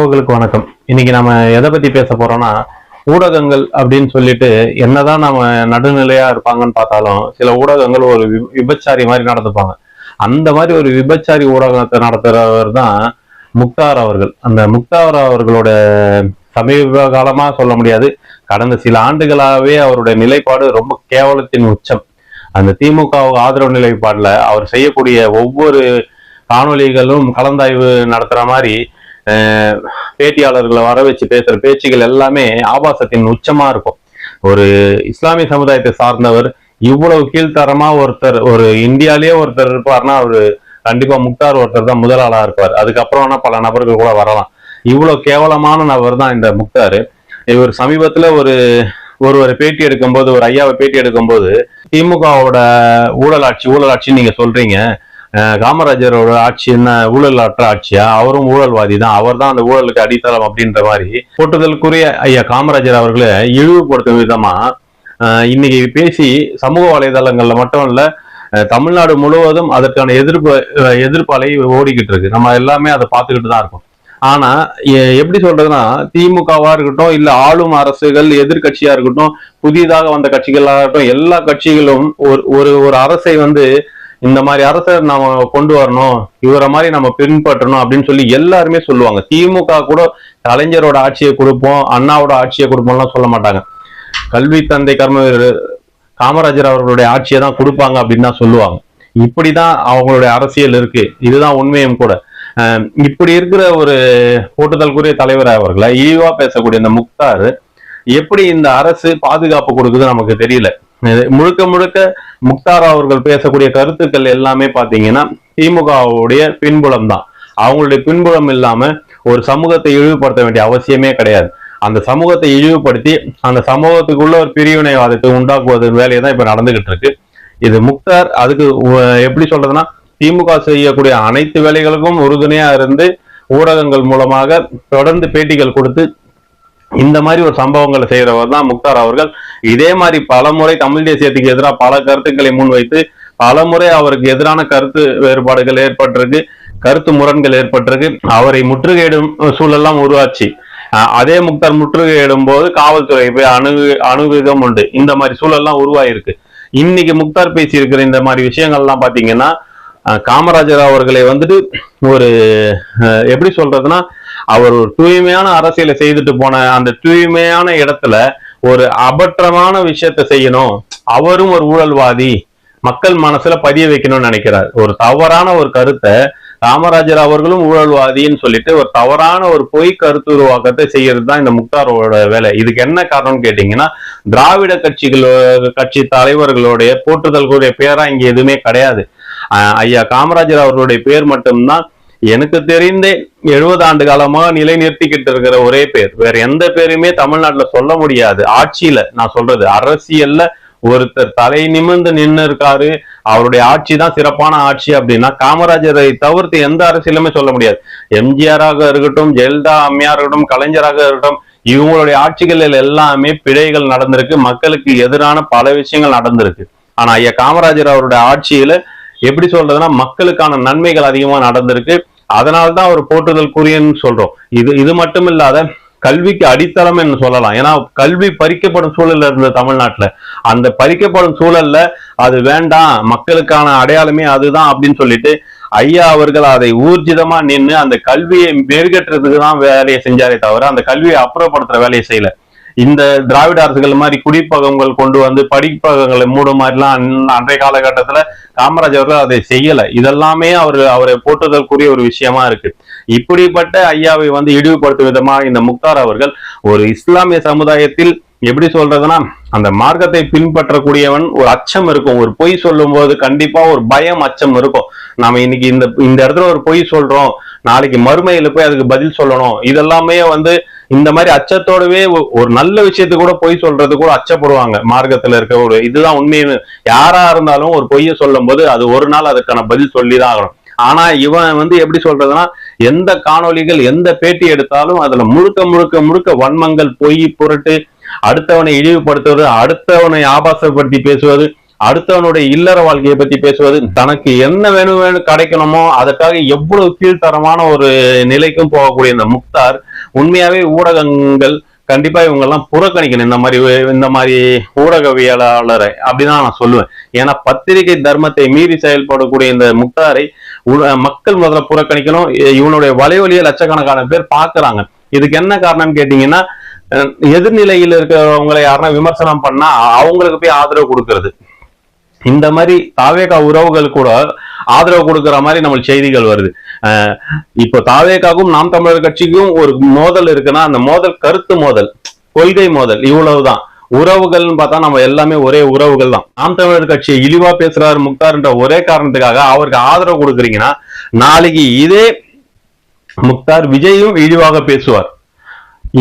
உங்களுக்கு வணக்கம். இன்னைக்கு நம்ம எதை பத்தி பேச போறோம்னா ஊடகங்கள் அப்படின்னு சொல்லிட்டு என்னதான் நம்ம நடுநிலையா இருப்பாங்கன்னு பார்த்தாலும் சில ஊடகங்கள் ஒரு வி- விபச்சாரி மாதிரி நடந்துப்பாங்க. அந்த மாதிரி ஒரு விபச்சாரி ஊடகத்தை நடத்துறவர் தான் முக்தார் அவர்கள். அந்த முக்தார் அவர்களோட சமீப காலமா சொல்ல முடியாது. கடந்த சில ஆண்டுகளாகவே அவருடைய நிலைப்பாடு ரொம்ப கேவலத்தின் உச்சம். அந்த திமுக ஆதரவு நிலைப்பாடுல அவர் செய்யக்கூடிய ஒவ்வொரு காணொளிகளும் கலந்தாய்வு நடத்துற மாதிரி பேட்டியாளர்களை வர வச்சு பேசுற பேச்சுகள் எல்லாமே ஆபாசத்தின் உச்சமா இருக்கும். ஒரு இஸ்லாமிய சமுதாயத்தை சார்ந்தவர் இவ்வளவு கீழ்த்தரமா ஒருத்தர் ஒரு இந்தியாலேயே ஒருத்தர் இருப்பார்னா அவரு கண்டிப்பா முக்தார் ஒருத்தர் தான் முதலாளா இருப்பார். அதுக்கப்புறம் பல நபர்கள் கூட வரலாம். இவ்வளவு கேவலமான நபர் தான் இந்த முக்தார். இவர் சமீபத்துல ஒரு ஒருவர் பேட்டி எடுக்கும்போது ஒரு ஐயாவை பேட்டி எடுக்கும்போது திமுகவோட ஊழலாட்சி ஊழலாட்சின்னு நீங்க சொல்றீங்க. காமராஜரோட ஆட்சி என்ன? ஊழல் அற்ற ஆட்சியா? அவரும் ஊழல்வாதி தான் அவர் தான் அந்த ஊழலுக்கு அடித்தளம் அப்படின்ற மாதிரி போட்டுதலுக்குரிய ஐயா காமராஜர் அவர்களை இழிவுபடுத்தும் விதமா இன்னைக்கு பேசி சமூக வலைதளங்கள்ல மட்டும் இல்ல தமிழ்நாடு முழுவதும் அதற்கான எதிர்ப்பு அஹ் எதிர்ப்பு அலை ஓடிக்கிட்டு இருக்கு. நம்ம எல்லாமே அதை பார்த்துக்கிட்டு தான் இருக்கோம். ஆனா எப்படி சொல்றதுன்னா திமுகவா இருக்கட்டும் இல்ல ஆளும் அரசுகள் எதிர்கட்சியா இருக்கட்டும் புதிதாக வந்த கட்சிகளாக இருக்கட்டும் எல்லா கட்சிகளும் ஒரு ஒரு ஒரு அரசை வந்து இந்த மாதிரி அரசை நாம கொண்டு வரணும் இவரை மாதிரி நம்ம பின்பற்றணும் அப்படின்னு சொல்லி எல்லாருமே சொல்லுவாங்க. திமுக கூட கலைஞரோட ஆட்சியை கொடுப்போம் அண்ணாவோட ஆட்சியை கொடுப்போம்லாம் சொல்ல மாட்டாங்க. கல்வி தந்தை கர்ம காமராஜர் அவர்களுடைய ஆட்சியை தான் கொடுப்பாங்க அப்படின்னு தான் சொல்லுவாங்க. இப்படிதான் அவங்களுடைய அரசியல் இருக்கு. இதுதான் உண்மையும் கூட. இப்படி இருக்கிற ஒரு போட்டுதலுக்குரிய தலைவர் அவர்களை இழிவா பேசக்கூடிய இந்த முக்தார் எப்படி இந்த அரசு பாதுகாப்பு கொடுக்குது நமக்கு தெரியல. முழுக்க முழுக்க முக்தார் அவர்கள் பேசக்கூடிய கருத்துக்கள் எல்லாமே பாத்தீங்கன்னா திமுகவுடைய பின்புலம் தான் அவங்களுடைய பின்புலம் இல்லாம ஒரு சமூகத்தை இழிவுபடுத்த வேண்டிய அவசியமே கிடையாது. அந்த சமூகத்தை இழிவுபடுத்தி அந்த சமூகத்துக்குள்ள ஒரு பிரிவினைவாதத்தை உண்டாக்குவது வேலையை தான் இப்ப நடந்துகிட்டு இருக்கு. இது முக்தார் அதுக்கு எப்படி சொல்றதுன்னா திமுக செய்யக்கூடிய அனைத்து வேலைகளுக்கும் உறுதுணையா இருந்து ஊடகங்கள் மூலமாக தொடர்ந்து பேட்டிகள் கொடுத்து இந்த மாதிரி ஒரு சம்பவங்களை செய்யறவர் தான் முக்தார் அவர்கள். இதே மாதிரி பல முறை தமிழ் தேசியத்துக்கு எதிராக பல கருத்துக்களை முன்வைத்து பல முறை அவருக்கு எதிரான கருத்து வேறுபாடுகள் ஏற்பட்டிருக்கு கருத்து முரண்கள் ஏற்பட்டிருக்கு. அவரை முற்றுகையிடும் சூழல்லாம் உருவாச்சு. அதே முக்தார் முற்றுகையிடும் போது காவல்துறை போய் அணு அணுகுகம் உண்டு. இந்த மாதிரி சூழல்லாம் உருவாயிருக்கு. இன்னைக்கு முக்தார் பேசி இருக்கிற இந்த மாதிரி விஷயங்கள்லாம் பாத்தீங்கன்னா காமராஜர் அவர்களை வந்துட்டு ஒரு எப்படி சொல்றதுன்னா அவர் ஒரு தூய்மையான அரசியலை செய்துட்டு போன அந்த தூய்மையான இடத்துல ஒரு அபற்றமான விஷயத்த செய்யணும். அவரும் ஒரு ஊழல்வாதி. மக்கள் மனசுல பதிய வைக்கணும்னு நினைக்கிறார். ஒரு தவறான ஒரு கருத்தை காமராஜர் அவர்களும் ஊழல்வாதின்னு சொல்லிட்டு ஒரு தவறான ஒரு பொய் கருத்து உருவாக்கத்தை செய்யறது தான் இந்த முக்தாரோட வேலை. இதுக்கு என்ன காரணம்னு கேட்டீங்கன்னா திராவிட கட்சிகளோட கட்சி தலைவர்களுடைய போற்றுதல் கூடிய பேரா இங்க எதுவுமே கிடையாது. ஐயா காமராஜர் அவர்களுடைய பேர் மட்டும்தான் எனக்கு தெரிந்தே எழுபது ஆண்டு காலமா நிலைநிறுத்திக்கிட்டு இருக்கிற ஒரே பேர். வேற எந்த பேருமே தமிழ்நாட்டுல சொல்ல முடியாது. ஆட்சியில நான் சொல்றது அரசியல்ல ஒருத்தர் தலை நிமிர்ந்து நின்னு இருக்காரு. அவருடைய ஆட்சி தான் சிறப்பான ஆட்சி அப்படின்னா காமராஜரை தவிர்த்து எந்த அரசியலுமே சொல்ல முடியாது. எம்ஜிஆராக இருக்கட்டும் ஜெயலலிதா அம்மையார் இருக்கட்டும் கலைஞராக இருக்கட்டும் இவங்களுடைய ஆட்சிகளில் எல்லாமே பிழைகள் நடந்திருக்கு. மக்களுக்கு எதிரான பல விஷயங்கள் நடந்திருக்கு. ஆனா ஐயா காமராஜர் அவருடைய ஆட்சியில எப்படி சொல்றதுன்னா மக்களுக்கான நன்மைகள் அதிகமா நடந்திருக்கு. அதனால்தான் அவர் போற்றுதல்குரியன்னு சொல்றோம். இது இது மட்டும் இல்லாத கல்விக்கு அடித்தளம் என்று சொல்லலாம். ஏன்னா கல்வி பறிக்கப்படும் சூழல்ல இருந்த தமிழ்நாட்டுல. அந்த பறிக்கப்படும் சூழல்ல அது வேண்டாம் மக்களுக்கான அடையாளமே அதுதான் அப்படின்னு சொல்லிட்டு ஐயா அவர்கள் அதை ஊர்ஜிதமா நின்று அந்த கல்வியை மெருகேற்றதுக்கு தான் வேலையை செஞ்சாரே தவிர அந்த கல்வியை அப்புறப்படுத்துற வேலையை செய்யல. இந்த திராவிட அரசுகள் மாதிரி குடிப்பகங்கள் கொண்டு வந்து படிப்பகங்களை மூடும் மாதிரிலாம் அன்றைய காலகட்டத்துல காமராஜ் அவர்கள் அதை செய்யல. இதெல்லாமே அவர் அவரை போட்டுதற்குரிய ஒரு விஷயமா இருக்கு. இப்படிப்பட்ட ஐயாவை வந்து இழிவுபடுத்தும் விதமா இந்த முக்தார் அவர்கள் ஒரு இஸ்லாமிய சமுதாயத்தில் எப்படி சொல்றதுன்னா அந்த மார்க்கத்தை பின்பற்றக்கூடியவன் ஒரு அச்சம் இருக்கும். ஒரு பொய் சொல்லும் போது கண்டிப்பா ஒரு பயம் அச்சம் இருக்கும். நாம இன்னைக்கு இந்த இந்த இடத்துல ஒரு பொய் சொல்றோம். நாளைக்கு மறுமையில போய் அதுக்கு பதில் சொல்லணும். இதெல்லாமே வந்து இந்த மாதிரி அச்சத்தோடவே ஒரு நல்ல விஷயத்துக்கு கூட பொய் சொல்றது கூட அச்சப்படுவாங்க. மார்க்கத்துல இருக்க ஒரு இதுதான் உண்மைன்னு யாரா இருந்தாலும் ஒரு பொய்யை சொல்லும் போது அது ஒரு நாள் அதுக்கான பதில் சொல்லிதான் ஆகணும். ஆனா இவன் வந்து எப்படி சொல்றதுன்னா எந்த காணொளிகள் எந்த பேட்டி எடுத்தாலும் அதுல முழுக்க முழுக்க முழுக்க வன்மங்கள் பொய் புரட்டு அடுத்தவனை இழிவுபடுத்துவது அடுத்தவனை ஆபாசப்படுத்தி பேசுவது அடுத்தவனுடைய இல்லற வாழ்க்கையை பத்தி பேசுவது தனக்கு என்ன வேணும் வேணும் கிடைக்கணுமோ அதற்காக எவ்வளவு கீழ்த்தரமான ஒரு நிலைக்கும் போகக்கூடிய இந்த முக்தார் உண்மையாவே ஊடகங்கள் கண்டிப்பா இவங்க எல்லாம் புறக்கணிக்கணும். இந்த மாதிரி இந்த மாதிரி ஊடகவியலாளரை அப்படிதான் நான் சொல்லுவேன். ஏன்னா பத்திரிகை தர்மத்தை மீறி செயல்படக்கூடிய இந்த முக்தாரை மக்கள் முதல்ல புறக்கணிக்கணும். இவனுடைய வலைவழியை லட்சக்கணக்கான பேர் பாக்குறாங்க இதுக்கு என்ன காரணம்னு கேட்டீங்கன்னா எதிர்நிலையில் இருக்கிறவங்களை யாருன்னா விமர்சனம் பண்ணா அவங்களுக்கு போய் ஆதரவு கொடுக்கறது. இந்த மாதிரி தாவேகா உறவுகள் கூட ஆதரவு கொடுக்கிற மாதிரி நம்ம செய்திகள் வருது. இப்போ தாவேகாக்கும் நாம் தமிழர் கட்சிக்கும் ஒரு மோதல் இருக்குன்னா அந்த மோதல் கருத்து மோதல் கொள்கை மோதல் இவ்வளவுதான். உறவுகள்னு பார்த்தா நம்ம எல்லாமே ஒரே உறவுகள் தான். நாம் தமிழர் கட்சியை இழிவா பேசுறாரு முக்தார்ன்ற ஒரே காரணத்துக்காக அவருக்கு ஆதரவு கொடுக்குறீங்கன்னா நாளைக்கு இதே முக்தார் விஜயும் இழிவாக பேசுவார்.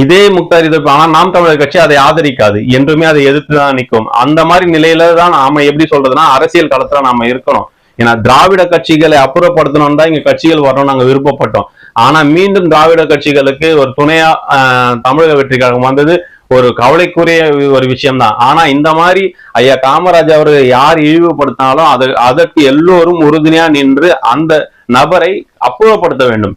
இதே முக்தார் எதிர்ப்பு ஆனா நாம் தமிழர் கட்சி அதை ஆதரிக்காது. என்றுமே அதை எதிர்த்து தான் நிற்கும். அந்த மாதிரி நிலையில தான் நாம எப்படி சொல்றதுன்னா அரசியல் களத்துல நாம இருக்கணும். ஏன்னா திராவிட கட்சிகளை அப்புறப்படுத்தணும் தான் இங்க கட்சிகள் வரணும் நாங்க விருப்பப்பட்டோம். ஆனா மீண்டும் திராவிட கட்சிகளுக்கு ஒரு துணையா தமிழக வெற்றிக்காக வந்தது ஒரு கவலைக்குரிய ஒரு விஷயம்தான். ஆனா இந்த மாதிரி ஐயா காமராஜ் அவர்கள் யார் இழிவுபடுத்தினாலும் அது அதற்கு எல்லோரும் உறுதுணையா நின்று அந்த நபரை அப்புறப்படுத்த வேண்டும்.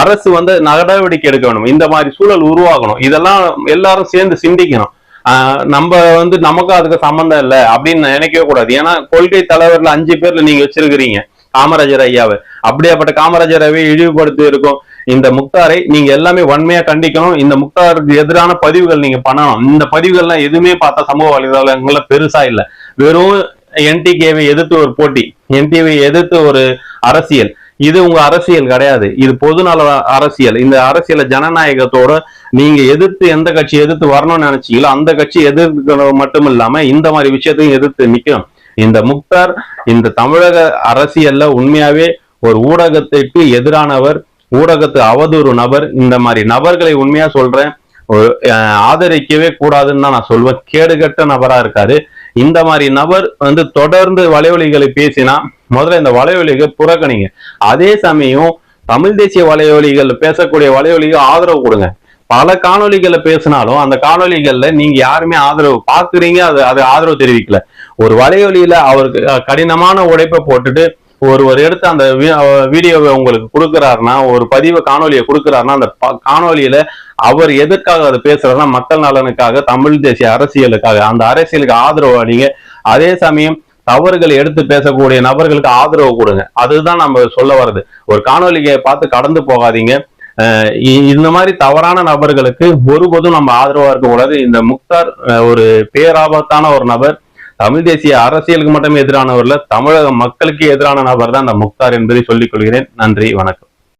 அரசு வந்து நடவடிக்கை எடுக்க வேணும் இந்த மாதிரி சூழல் உருவாகணும். இதெல்லாம் எல்லாரும் சேர்ந்து சிந்திக்கணும். நம்ம வந்து நமக்கும் அதுக்கு சம்மந்தம் இல்லை அப்படின்னு நினைக்கவே கூடாது. ஏன்னா கொள்கை தலைவர்ல அஞ்சு பேர்ல நீங்க வச்சிருக்கிறீங்க காமராஜர் ஐயாவை. அப்படியாப்பட்ட காமராஜரவை இழிவுபடுத்தி இருக்கும் இந்த முக்தாரை நீங்க எல்லாமே வன்மையா கண்டிக்கணும். இந்த முக்தாருக்கு எதிரான பதிவுகள் நீங்க பண்ணணும். இந்த பதிவுகள்லாம் எதுவுமே பார்த்தா சமூக வலைதளங்கள்ல பெருசா இல்லை. வெறும் என்டிகேவை எதிர்த்து ஒரு போட்டி என்டிவை எதிர்த்து ஒரு அரசியல். இது உங்க அரசியல் கிடையாது. இது பொதுநல அரசியல். இந்த அரசியல ஜனநாயகத்தோட நீங்க எதிர்த்து எந்த கட்சி எதிர்த்து வரணும்னு நினைச்சீங்களோ அந்த கட்சி எதிர்க்கிறது மட்டும் இல்லாம இந்த மாதிரி விஷயத்தையும் எதிர்த்து நிக்கணும். இந்த முக்தார் இந்த தமிழக அரசியல்ல உண்மையாவே ஒரு ஊடகத்திற்கு எதிரானவர் ஊடகத்து அவதூறு நபர் இந்த மாதிரி நபர்களை உண்மையா சொல்றேன். ஆதரிக்கவே கூடாதுன்னு தான் நான் சொல்வேன். கேடுகட்ட நபரா இருக்காரு. இந்த மாதிரி நபர் வந்து தொடர்ந்து வலைவலிகளை பேசினா முதல்ல இந்த வலைவலிகள் புறக்கணிங்க. அதே சமயம் தமிழ் தேசிய வலைவலிகள் பேசக்கூடிய வலைவலிகள் ஆதரவு கொடுங்க. பல காணொளிகளை பேசினாலும் அந்த காணொலிகள்ல நீங்க யாருமே ஆதரவு பாக்குறீங்க அது அது ஆதரவு தெரிவிக்கல. ஒரு வலைவலியில அவருக்கு கடினமான உழைப்பை போட்டுட்டு ஒருவர் எடுத்து அந்த வீ- வீடியோவை உங்களுக்கு கொடுக்குறாருன்னா ஒரு பதிவை காணொலியை கொடுக்குறாருன்னா அந்த ப- காணொலியில அவர் எதற்காக அதை பேசுறாருன்னா மக்கள் நலனுக்காக தமிழ் தேசிய அரசியலுக்காக அந்த அரசியலுக்கு ஆதரவு அடிங்க. அதே சமயம் தவறுகளை எடுத்து பேசக்கூடிய நபர்களுக்கு ஆதரவு கொடுங்க. அதுதான் நம்ம சொல்ல வர்றது. ஒரு காணொலியை பார்த்து கடந்து போகாதீங்க. இ- இந்த மாதிரி தவறான நபர்களுக்கு ஒருபோதும் நம்ம ஆதரவா இருக்கக்கூடாது இந்த முக்தார் ஒரு பேராபத்தான ஒரு நபர். தமிழ் தேசிய அரசியலுக்கு மட்டுமே எதிரானவர்ல தமிழக மக்களுக்கு எதிரான நபர் தான் அந்த முக்தார் என்பதை சொல்லிக் கொள்கிறேன். நன்றி வணக்கம்.